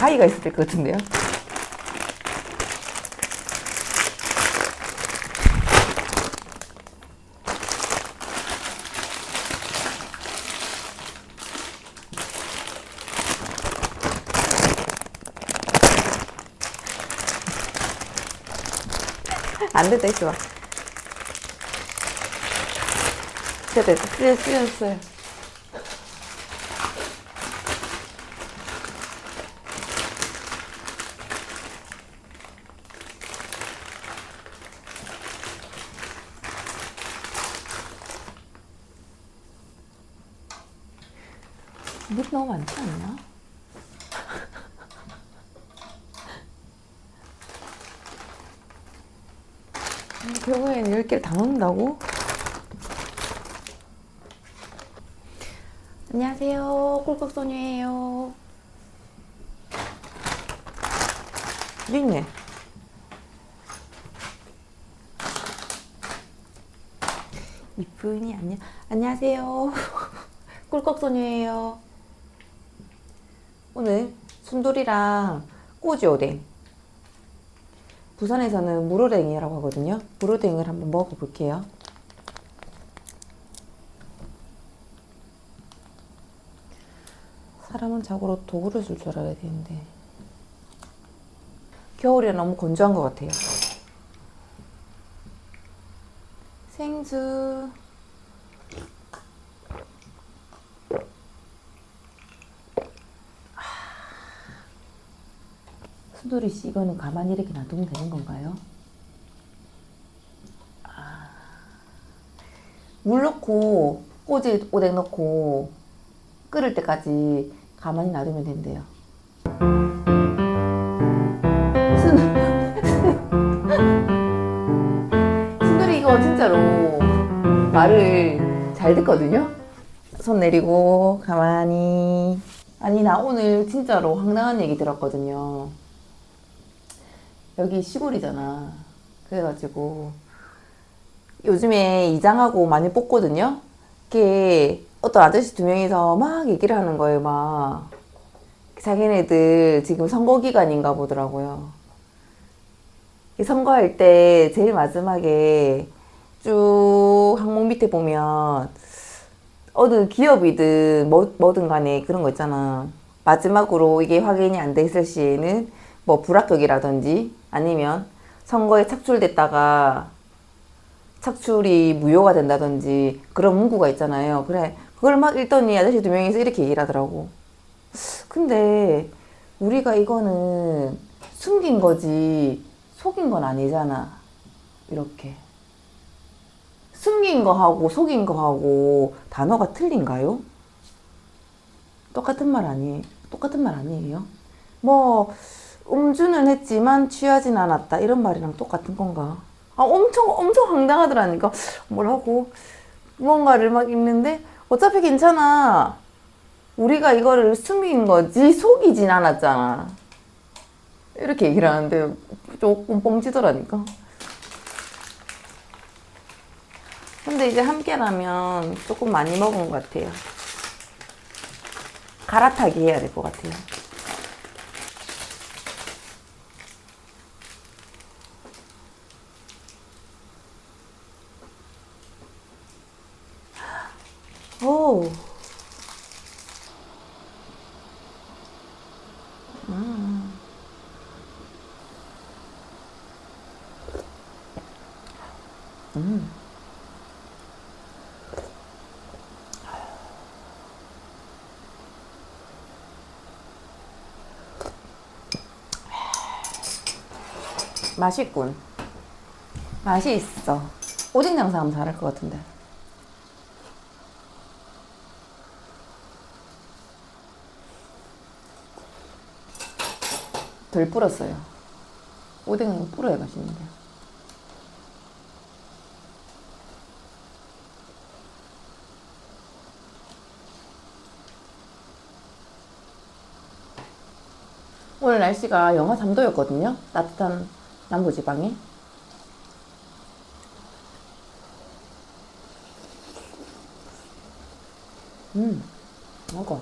가위가 있을 것 같은데요? 안 됐다, 있어 봐. 됐다, 됐다. 찢었어요. 물 너무 많지 않나? 결국엔 10개를 다 넣는다고? 안녕하세요. 꿀꺽소녀예요. 여기 있네. 이쁜이 안녕. 안녕하세요. 꿀꺽소녀예요. 오늘 순돌이랑 꼬지 오뎅. 부산에서는 물오뎅이라고 하거든요. 물오뎅을 한번 먹어볼게요. 사람은 자고로 도구를 쓸 줄 알아야 되는데 겨울에 너무 건조한 것 같아요. 생수 수돌이 씨 이거는 가만히 이렇게 놔두면 되는 건가요? 아. 물 넣고 꼬지 오뎅 넣고 끓을 때까지 가만히 놔두면 된대요. 순 순돌이 이거 진짜로 말을 잘 듣거든요. 손 내리고 가만히 아니 나 오늘 진짜로 황당한 얘기 들었거든요. 여기 시골이잖아. 그래가지고 요즘에 이장하고 많이 뽑거든요. 그게 어떤 아저씨 두 명이서 막 얘기를 하는 거예요. 막 자기네들 지금 선거 기간인가 보더라고요. 이 선거할 때 제일 마지막에 쭉 항목 밑에 보면 어느 기업이든 뭐, 뭐든 간에 그런 거 있잖아. 마지막으로 이게 확인이 안돼 있을 시에는 뭐 불합격이라든지 아니면 선거에 착출됐다가 착출이 무효가 된다든지 그런 문구가 있잖아요. 그래. 그걸 막 읽더니 아저씨 두 명이서 이렇게 얘기를 하더라고. 근데 우리가 이거는 숨긴 거지 속인 건 아니잖아. 이렇게. 숨긴 거하고 속인 거하고 단어가 틀린가요? 똑같은 말 아니에요? 똑같은 말 아니에요? 뭐 음주는 했지만 취하진 않았다. 이런 말이랑 똑같은 건가? 아 엄청 엄청 황당하더라니까. 뭐라고 무언가를 막 읽는데 어차피 괜찮아. 우리가 이거를 숨긴 거지. 속이진 않았잖아. 이렇게 얘기를 하는데 조금 뻥치더라니까. 근데 이제 함께라면 조금 많이 먹은 것 같아요. 갈아타기 해야 될 것 같아요 오. 음. 음. 맛있군. 맛이 있어. 오징 장사 하면 잘할 것 같은데. 덜 불었어요. 오뎅은 불어야 맛있는데. 오늘 날씨가 영하 3도였거든요. 따뜻한 남부지방에. 음, 먹어.